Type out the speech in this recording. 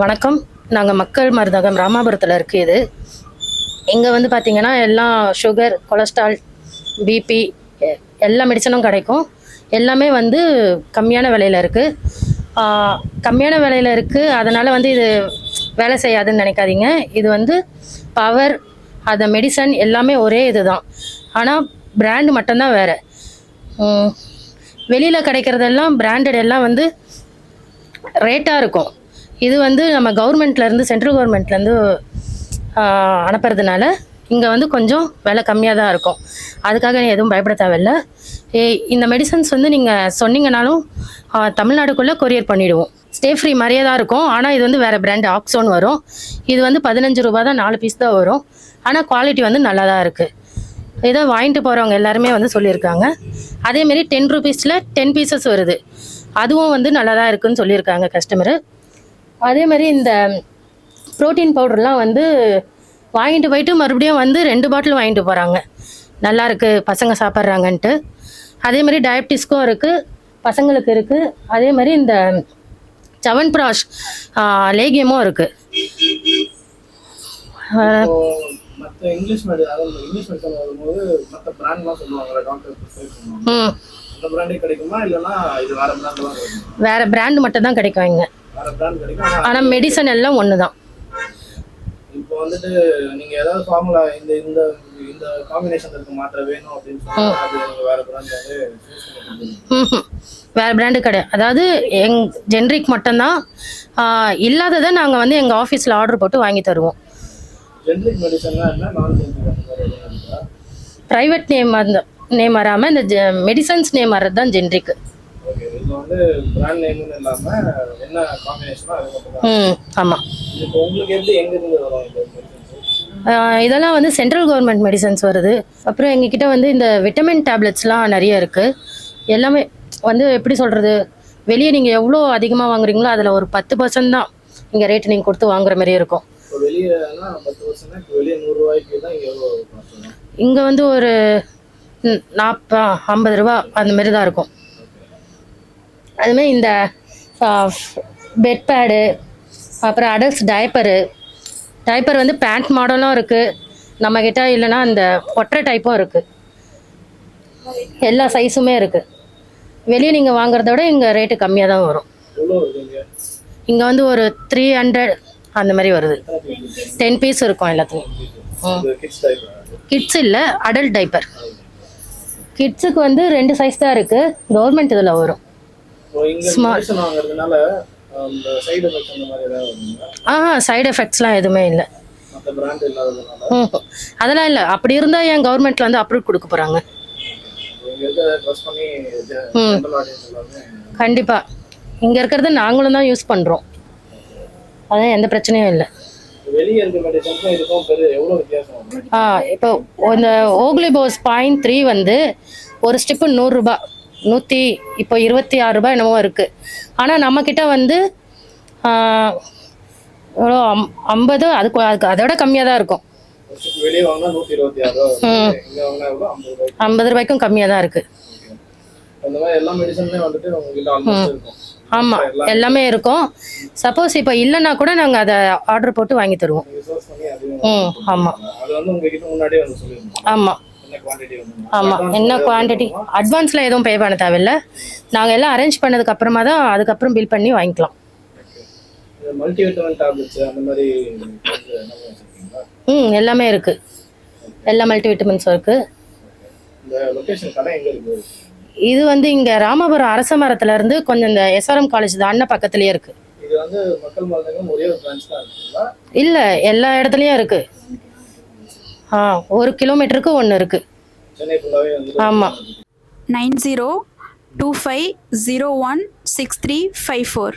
வணக்கம். நாங்கள் மக்கள் மருந்தகம் ராமாபுரத்தில் இருக்குது இது. இங்கே வந்து பார்த்தீங்கன்னா எல்லாம் சுகர் கொலஸ்ட்ரால் பிபி எல்லா மெடிசனும் கிடைக்கும். எல்லாமே வந்து கம்மியான விலையில் இருக்குது கம்மியான விலையில் இருக்குது அதனால் வந்து இது வேலை செய்யாதுன்னு நினைக்காதீங்க. இது வந்து பவர் அந்த மெடிசன் எல்லாமே ஒரே இது தான் ஆனால் பிராண்டு மட்டும்தான் வேறு. வெளியில் கிடைக்கிறதெல்லாம் பிராண்டட் எல்லாம் வந்து ரேட்டாக இருக்கும். இது வந்து நம்ம கவர்மெண்ட்லேருந்து சென்ட்ரல் கவர்மெண்ட்லேருந்து அனுப்புறதுனால இங்கே வந்து கொஞ்சம் விலை கம்மியாக தான் இருக்கும். அதுக்காக நீ எதுவும் பயப்பட தேவையில்ல. ஏ இந்த மெடிசன்ஸ் வந்து நீங்கள் சொன்னீங்கனாலும் தமிழ்நாடுக்குள்ளே கொரியர் பண்ணிவிடுவோம் ஸ்டே ஃப்ரீ மாதிரியே தான் இருக்கும். ஆனால் இது வந்து வேறு பிராண்ட் ஆக்ஸோன் வரும். இது வந்து பதினஞ்சு ரூபா தான் நாலு பீஸ் தான் வரும். ஆனால் குவாலிட்டி வந்து நல்லா தான் இருக்குது இதை வாங்கிட்டு போகிறவங்க எல்லாருமே வந்து சொல்லியிருக்காங்க. அதேமாரி டென் ருபீஸில் டென் பீசஸ் வருது. அதுவும் வந்து நல்லா தான் இருக்குதுன்னு சொல்லியிருக்காங்க கஸ்டமரு அதே மாதிரி இந்த ப்ரோட்டீன் பவுடர்லாம் வந்து வாங்கிட்டு போயிட்டு மறுபடியும் வந்து ரெண்டு பாட்டில் வாங்கிட்டு போகிறாங்க நல்லா இருக்கு பசங்க சாப்பிட்றாங்கன்ட்டு. அதே மாதிரி டயபிட்டிஸ்க்கும் இருக்குது பசங்களுக்கு இருக்குது அதே மாதிரி இந்த சவன் ப்ராஷ் லேகியமும் இருக்குது வேறு பிராண்டு மட்டும் தான் கிடைக்கும் இங்கே. ஆனால் மெடிசன் எல்லாம் ஒன்று தான் இப்போ வந்துட்டு நீங்க ஏதாவது ஃபார்முலா இந்த இந்த இந்த காம்பினேஷன் இருக்கு மாத்திரை வேணும் அப்படின்னு சொன்னா வேற பிராண்ட். வேற கிடையாது. அதாவது எங் ஜென்ரிக் மட்டும்தான். இல்லாததை நாங்கள் வந்து எங்கள் ஆஃபீஸில் ஆர்டர் போட்டு வாங்கி தருவோம். ஜென்ரிக் மெடிசன்னா என்ன? ப்ரைவேட் நேம் அந்த நேம் வராமல் இந்த மெடிசன்ஸ் நேம் வர்றது தான் ஜென்ரிக் ஓகே இது வந்து பிராண்ட் நேம்னு இல்லாம என்ன காம்பினேஷனோ அது மட்டும் ம் ஆமாம் இப்போ உங்களுக்கு எப்படி எங்க இருந்து வரும் இதெல்லாம் வந்து சென்ட்ரல் கவர்மெண்ட் மெடிசன்ஸ் வருது. அப்புறம் எங்ககிட்ட வந்து இந்த விட்டமின் டேப்லெட்ஸ்லாம் நிறைய இருக்குது எல்லாமே வந்து எப்படி சொல்கிறது வெளியே நீங்கள் எவ்வளோ அதிகமாக வாங்குறீங்களோ அதில் ஒரு பத்து பர்சன்ட் தான் இங்கே ரேட்டு நீங்கள் கொடுத்து வாங்குற மாதிரி இருக்கும்? இங்கே வந்து ஒரு நாற்பா ஐம்பது ரூபா அந்த மாதிரி தான் இருக்கும். அதுமாதிரி இந்த பெட் பேடு அப்புறம் அடல்ட்ஸ் டயப்பரு டயப்பர் வந்து பேண்ட் மாடலும் இருக்குது நம்மக்கிட்ட இல்லைன்னா அந்த ஒற்றை டைப்பும் இருக்குது எல்லா சைஸுமே இருக்குது வெளியே நீங்கள் வாங்குறத விட இங்கே ரேட்டு கம்மியாக தான் வரும். இங்க? வந்து ஒரு த்ரீ ஹண்ட்ரட் அந்த மாதிரி வருது. டென் பீஸ் இருக்கும் எல்லாத்துக்கும் கிட்ஸ் இல்லை அடல்ட் டைப்பர் கிட்ஸுக்கு வந்து ரெண்டு சைஸ் தான் இருக்குது கவர்மெண்ட் இதில் வரும். வாங்குறதுனால அந்த சைடு எஃபெக்ட்ஸ்லாம் எதுவுமே இல்லை. அதெல்லாம் இல்லை. அப்படி இருந்தால் ஏன் கவர்மெண்ட்டில் வந்து அப்ரூவ் கொடுக்க போகிறாங்க கண்டிப்பாக இங்கே இருக்கிறது நாங்களும் தான் யூஸ் பண்ணுறோம் அதான் எந்த பிரச்சனையும் இல்லை. இப்போ இந்த ஓக்லிபோஸ் பாயிண்ட் த்ரீ வந்து ஒரு ஸ்டிப்பு நூறுரூபா நூற்றி இப்போ இருபத்தி ஆறு ரூபாய் என்னமோ இருக்குது ஆனால் நம்மக்கிட்ட வந்து எவ்வளோ அம் ஐம்பது அதுக்கு அதுக்கு அதோட கம்மியாக தான் இருக்கும். ஐம்பது ரூபாய்க்கு. ஐம்பது ரூபாய்க்கும் கம்மியாக தான் இருக்குது ஆமாம் எல்லாமே இருக்கும். சப்போஸ் இப்போ இல்லைன்னா கூட நாங்கள் அதை ஆர்டர் போட்டு வாங்கி தருவோம். ம் ஆமாம் அது ஆமாம் ஆமாம் என்ன குவான்டிட்டி அட்வான்ஸில் எதுவும் பே பண்ண தேவையில்ல. நாங்கள் எல்லாம் அரேஞ்ச் பண்ணதுக்கு அப்புறமா தான் அதுக்கப்புறம் பில் பண்ணி வாங்கிக்கலாம். ம் எல்லாமே இருக்குது எல்லா மல்டி விட்டமின்ஸும் இருக்குது இந்த லொகேஷன் கடை எங்க இருக்கு? இது வந்து இங்கே ராமபுரம் அரச மரத்துலேருந்து கொஞ்சம் இந்த எஸ்ஆர்எம் காலேஜ் தாண்ட பக்கத்துலேயே இருக்குங்களா? இல்லை எல்லா இடத்துலையும் இருக்குது ஆ ஒரு கிலோமீட்டருக்கு ஒன்று இருக்குது ஆமாம் nine zero two five zero one six three five four.